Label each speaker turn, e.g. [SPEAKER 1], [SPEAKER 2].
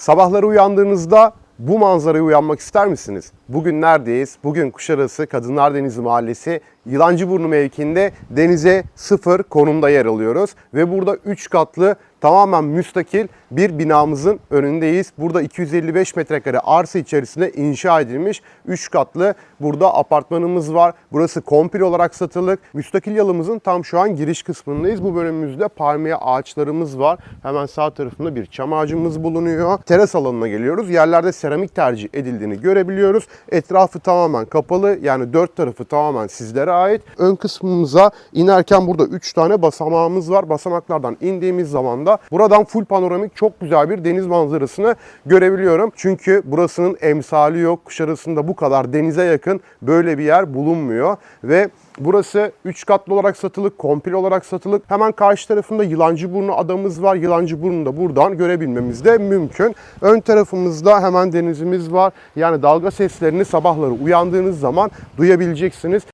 [SPEAKER 1] Sabahları uyandığınızda bu manzaraya uyanmak ister misiniz? Bugün neredeyiz? Bugün Kuşadası Kadınlar Denizi Mahallesi Yılancıburnu mevkiinde denize sıfır konumda yer alıyoruz. Ve burada 3 katlı tamamen müstakil bir binamızın önündeyiz. Burada 255 metrekare arsa içerisinde inşa edilmiş 3 katlı burada apartmanımız var. Burası komple olarak satılık. Müstakil yalımızın tam şu an giriş kısmındayız. Bu bölümümüzde palmiye ağaçlarımız var. Hemen sağ tarafında bir çam ağacımız bulunuyor. Teras alanına geliyoruz. Yerlerde seramik tercih edildiğini görebiliyoruz. Etrafı tamamen kapalı. Yani dört tarafı tamamen sizlere ait. Ön kısmımıza inerken burada 3 tane basamağımız var. Basamaklardan indiğimiz zaman da buradan full panoramik çok güzel bir deniz manzarasını görebiliyorum. Çünkü burasının emsali yok. Kuşadası'nda bu kadar denize yakın böyle bir yer bulunmuyor. Ve Burası 3 katlı olarak satılık, komple olarak satılık. Hemen karşı tarafında Yılancıburnu adamız var. Yılancıburnu'nu da buradan görebilmemiz de mümkün. Ön tarafımızda hemen denizimiz var. Yani dalga seslerini sabahları uyandığınız zaman duyabileceksiniz.